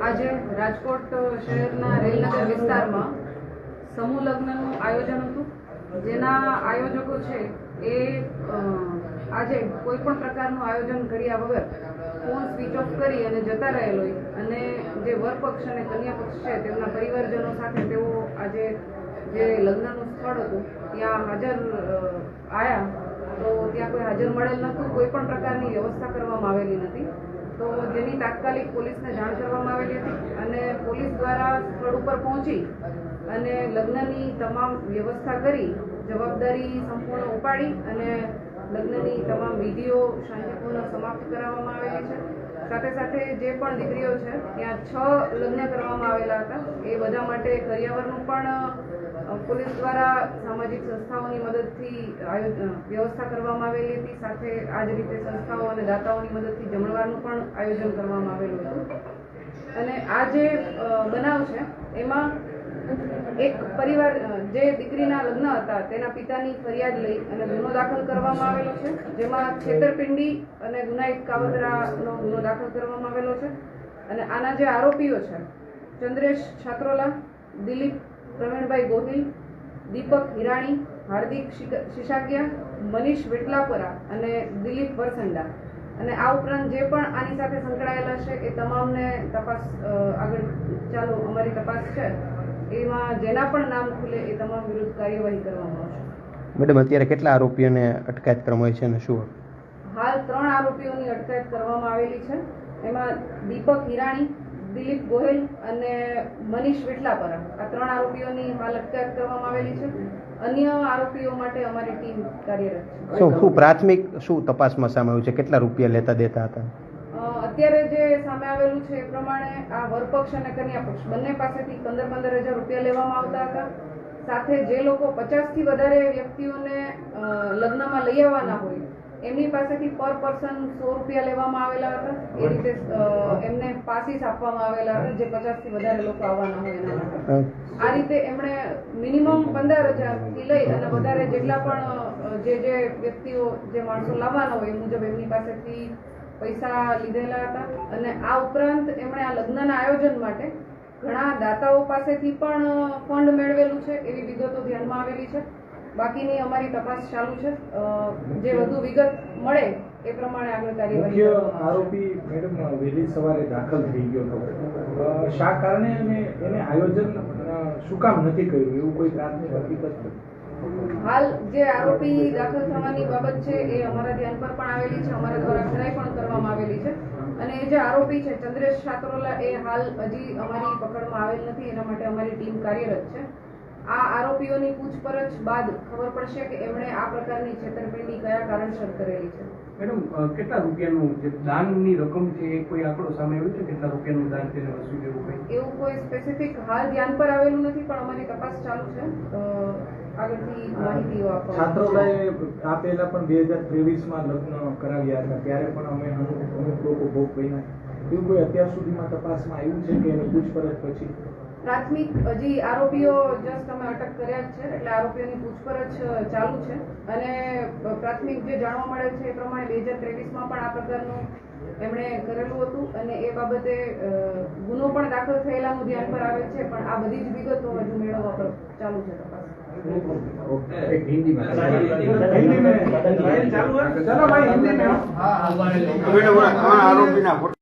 આજે રાજકોટ શહેરના રેલનગર વિસ્તારમાં સમૂહ આયોજન હતું. જેના આયોજકો છે એ આજે કોઈ પણ પ્રકારનું આયોજન કર્યા વગર ફોન સ્વિચ ઓફ કરી અને જતા રહેલો અને જે વરપક્ષ અને કન્યા પક્ષ છે તેમના પરિવારજનો સાથે તેઓ આજે જે લગ્નનું સ્થળ હતું, ત્યાં હાજર આવ્યા તો ત્યાં કોઈ હાજર મળેલ નહોતું કોઈ પણ પ્રકારની વ્યવસ્થા કરવામાં આવેલી નથી. તો જેની તાત્કાલિક પોલીસને જાણ કરવામાં આવેલી હતી અને પોલીસ દ્વારા સ્થળ ઉપર પહોંચી અને લગ્નની તમામ વ્યવસ્થા કરી, જવાબદારી સંપૂર્ણ ઉપાડી અને લગ્નની તમામ વિધિઓ શાંતિપૂર્ણ સમાપ્ત કરાવવામાં આવેલી છે. સાથે સાથે જે પણ દીકરીઓ છે, ત્યાં છ લગ્ન કરવામાં આવેલા હતા. એ બધા માટે કરિયાવરનું પણ પોલીસ દ્વારા સામાજિક સંસ્થાઓની મદદથી વ્યવસ્થા કરવામાં આવેલી હતી. સાથે આ જ રીતે સંસ્થાઓ અને દાતાઓની મદદથી જમણવારનું પણ આયોજન કરવામાં આવેલું હતું. અને આ જે બનાવ છે, એમાં એક પરિવાર જે દીકરીના લગ્ન હતા, તેના પિતાની ફરિયાદ લઈ અને ગુનો દાખલ કરવામાં આવેલો છે. જેમાં છેતરપિંડી અને ગુનાહિત કાવતરાનો ગુનો દાખલ કરવામાં આવેલો છે. અને આના જે આરોપીઓ છે, ચંદ્રેશ છાત્રોલા, દિલીપ પ્રવીણભાઈ ગોહિલ દીપક હિરાણી હાર્દિક શિશાકિયા મનીષ વેટલાપરા અને દિલીપ વરસંડા. અને આ ઉપરાંત જે પણ આની સાથે સંકળાયેલા છે એ તમામને તપાસ આગળ ચાલુ અમારી તપાસ છે. એમાં જેના પણ નામ ખુલે એ તમામ વિરુદ્ધ કાર્યવાહી કરવામાં આવશે. મેડમ અત્યારે કેટલા આરોપીઓને અટકાયત કરવામાં આવી છે અને શું? હાલ ત્રણ આરોપીઓની અટકાયત કરવામાં આવેલી છે. એમાં દીપક હિરાણી દિલીપ ગોહેલ અને મનીષ વેટલાપરા આ ત્રણ આરોપીઓની હાલ અટકાયત કરવામાં આવેલી છે. અન્ય આરોપીઓ માટે અમારી ટીમ કાર્યરત છે. શું શું પ્રાથમિક શું તપાસમાં સામે આવ્યું છે? કેટલા રૂપિયા લેતા દેતા હતા? અત્યારે જે સામે આવેલું છે એ પ્રમાણે આ વરપક્ષ અને કન્યાપક્ષ. બંને પાસેથી પંદર પંદર હજાર રૂપિયા લેવામાં આવતા હતા. સાથે જે લોકો પચાસથી વધારે વ્યક્તિઓને લગ્નમાં લઈ આવવાના હોય એમની પાસેથી પર પર્સન સો રૂપિયા લેવામાં આવેલા હતા. એ રીતે એમને પાસીસ આપવામાં આવેલા હતા જે પચાસથી વધારે લોકો આવવાના હોય એના માટે. આ રીતે એમણે મિનિમમ પંદર હજારથી લઈ અને વધારે જેટલા પણ જે જે વ્યક્તિઓ જે માણસો લાવવાના હોય એ મુજબ એમની પાસેથી પૈસા લીધેલા હતા. અને આ ઉપરાંત એમણે આ લગ્નના આયોજન માટે ઘણા દાતાઓ પાસેથી પણ ફંડ મેળવેલું છે એવી વિગતો ધ્યાનમાં આવેલી છે. બાકીની અમારી તપાસ ચાલુ છે. જે વધુ વિગત મળે એ પ્રમાણે આગળ કાર્યવાહી. આરોપી મેડમ વહેલી સવારે દાખલ થઈ ગયો હતો. શા કારણે અને એને આયોજન શું કામ નથી કર્યું? એવું કોઈ પ્રાથમિક હકીકત? હાલ જે આરોપી દાખલ થવાની બાબત છે એ અમારા ધ્યાન પર પણ આવેલી છે. અમારા દ્વારા ખરાઈ પણ કરવામાં આવેલી છે. અને જે આરોપી છે ચંદ્રેશ છાત્રોલા એ હાલ હજી અમારી પકડમાં આવેલ નથી. એના માટે અમારી ટીમ કાર્યરત છે. આ આરોપીઓની પૂછપરછ બાદ ખબર પડશે કે એમણે આ પ્રકારની છેતરપિંડી કયા કારણસર કરેલી છે. મેડમ કેટલા રૂપિયાનું જે દાનની રકમ છે એ કોઈ આંકડો સામે આવ્યો છે? કેટલા રૂપિયાનું દાન તેને વસૂલ એવું કંઈ એવું કોઈ સ્પેસિફિક હાલ ધ્યાન પર આવેલું નથી પણ અમારી તપાસ ચાલુ છે. છાત્રોલાએ આ પહેલા પણ બે હજાર ત્રેવીસમાં લગ્ન કરાવ્યા હતા. ત્યારે પણ અમે અમુક લોકો ભોગ બન્યા. એવું કોઈ અત્યાર સુધીમાં તપાસમાં આવ્યું છે કે એની પૂછપરછ પછી? પ્રાથમિક હજી આરોપીઓ જસ્ટ અમે અટક કર્યા જ છે એટલે આરોપીઓની પૂછપરછ ચાલુ છે. અને પ્રાથમિક જે જાણવા મળે છે એ પ્રમાણે બે હજાર ત્રેવીસમાં પણ આ પ્રકારનું એમણે કરેલું હતું અને એ બાબતે ગુનો પણ દાખલ થયેલાનું ધ્યાન પર આવે છે પણ આ બધી જ વિગતો હજુ મેળવવા પર ચાલુ છે તપાસ. એક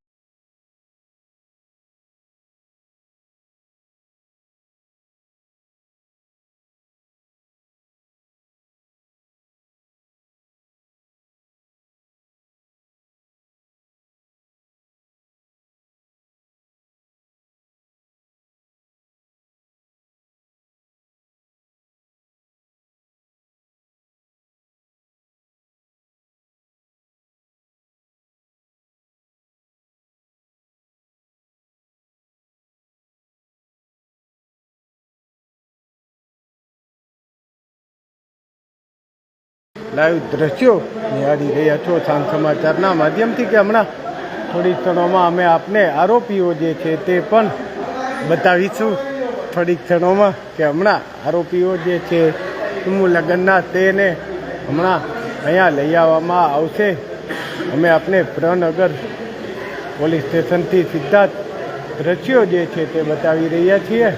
લાઈવ દ્રશ્યો નિહાળી રહ્યા છો સાંજ સમાચારના માધ્યમથી કે હમણાં થોડી ક્ષણોમાં અમે આપને આરોપીઓ જે છે તે પણ બતાવીશું. થોડીક ક્ષણોમાં કે હમણાં આરોપીઓ જે છે સમૂહ લગ્નના તેને હમણાં અહીંયા લઈ આવવામાં આવશે. અમે આપને પ્રનગર પોલીસ સ્ટેશનથી સીધા દ્રશ્યો જે છે તે બતાવી રહ્યા છીએ.